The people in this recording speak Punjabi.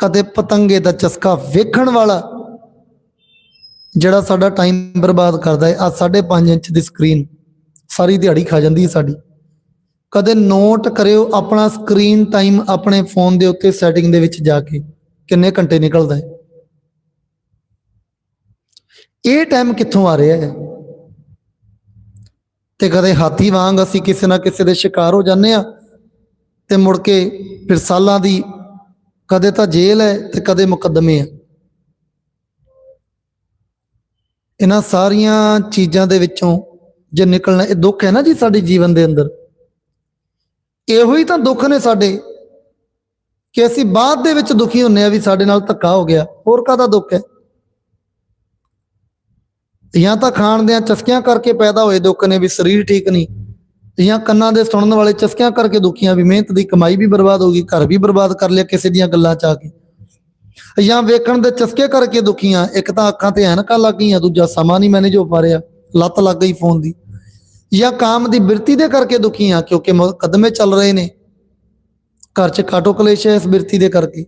ਕਦੇ ਪਤੰਗੇ ਦਾ ਚਸਕਾ ਵੇਖਣ ਵਾਲਾ ਜਿਹੜਾ ਸਾਡਾ ਟਾਈਮ ਬਰਬਾਦ ਕਰਦਾ ਹੈ। ਆ 5.5 ਇੰਚ ਦੀ ਸਕਰੀਨ ਸਾਰੀ ਦਿਹਾੜੀ ਖਾ ਜਾਂਦੀ ਹੈ ਸਾਡੀ। ਕਦੇ ਨੋਟ ਕਰਿਓ ਆਪਣਾ ਸਕਰੀਨ ਟਾਈਮ ਆਪਣੇ ਫੋਨ ਦੇ ਉੱਤੇ ਸੈਟਿੰਗ ਦੇ ਵਿੱਚ ਜਾ ਕੇ ਕਿੰਨੇ ਘੰਟੇ ਨਿਕਲਦਾ ਹੈ। ਇਹ ਟਾਈਮ ਕਿੱਥੋਂ ਆ ਰਿਹਾ ਹੈ? ਤੇ ਕਦੇ ਹਾਥੀ ਵਾਂਗ ਅਸੀਂ ਕਿਸੇ ਨਾ ਕਿਸੇ ਦੇ ਸ਼ਿਕਾਰ ਹੋ ਜਾਂਦੇ ਆ ਤੇ ਮੁੜ ਕੇ ਫਿਰ ਸਾਲਾਂ ਦੀ ਕਦੇ ਤਾਂ ਜੇਲ੍ਹ ਹੈ ਤੇ ਕਦੇ ਮੁਕੱਦਮੇ ਆ। ਇਹਨਾਂ ਸਾਰੀਆਂ ਚੀਜ਼ਾਂ ਦੇ ਵਿੱਚੋਂ ਜੇ ਨਿਕਲਣਾ, ਇਹ ਦੁੱਖ ਹੈ ਨਾ ਜੀ ਸਾਡੇ ਜੀਵਨ ਦੇ ਅੰਦਰ। ਇਹੋ ਹੀ ਤਾਂ ਦੁੱਖ ਨੇ ਸਾਡੇ ਕਿ ਅਸੀਂ ਬਾਅਦ ਦੇ ਵਿੱਚ ਦੁਖੀ ਹੁੰਨੇ ਆ ਵੀ ਸਾਡੇ ਨਾਲ ਧੱਕਾ ਹੋ ਗਿਆ। ਹੋਰ ਕਾਹਦਾ ਦੁੱਖ ਹੈ? ਜਾਂ ਤਾਂ ਖਾਣ ਦੇ ਚਸਕਿਆਂ ਕਰਕੇ ਪੈਦਾ ਹੋਏ ਦੁੱਖ ਨੇ ਵੀ ਸਰੀਰ ਠੀਕ ਨਹੀਂ। ਜਾਂ ਕੰਨਾਂ ਦੇ ਸੁਣਨ ਵਾਲੇ ਚਸਕਿਆਂ ਕਰਕੇ ਦੁਖੀਆਂ, ਵੀ ਮਿਹਨਤ ਦੀ ਕਮਾਈ ਵੀ ਬਰਬਾਦ ਹੋ ਗਈ, ਘਰ ਵੀ ਬਰਬਾਦ ਕਰ ਲਿਆ ਕਿਸੇ ਦੀਆਂ ਗੱਲਾਂ ਚ ਆ ਕੇ। ਜਾਂ ਵੇਖਣ ਦੇ ਚਸਕੇ ਕਰਕੇ ਦੁਖੀਆਂ, ਇੱਕ ਤਾਂ ਅੱਖਾਂ ਤੇ ਐਨਕਾਂ ਲੱਗ ਗਈਆਂ, ਦੂਜਾ ਸਮਾਂ ਨਹੀਂ ਮੈਨੇਜ ਹੋ ਪਾ ਰਿਹਾ, ਲੱਤ ਲੱਗ ਗਈ ਫੋਨ ਦੀ। ਜਾਂ ਕਾਮ ਦੀ ਬਿਰਤੀ ਦੇ ਕਰਕੇ ਦੁਖੀਆਂ, ਕਿਉਂਕਿ ਮੁਕੱਦਮੇ ਚੱਲ ਰਹੇ ਨੇ। ਘਰ 'ਚ ਕਾਟੋ ਕਲੇਸ਼ ਹੈ ਇਸ ਬਿਰਤੀ ਦੇ ਕਰਕੇ।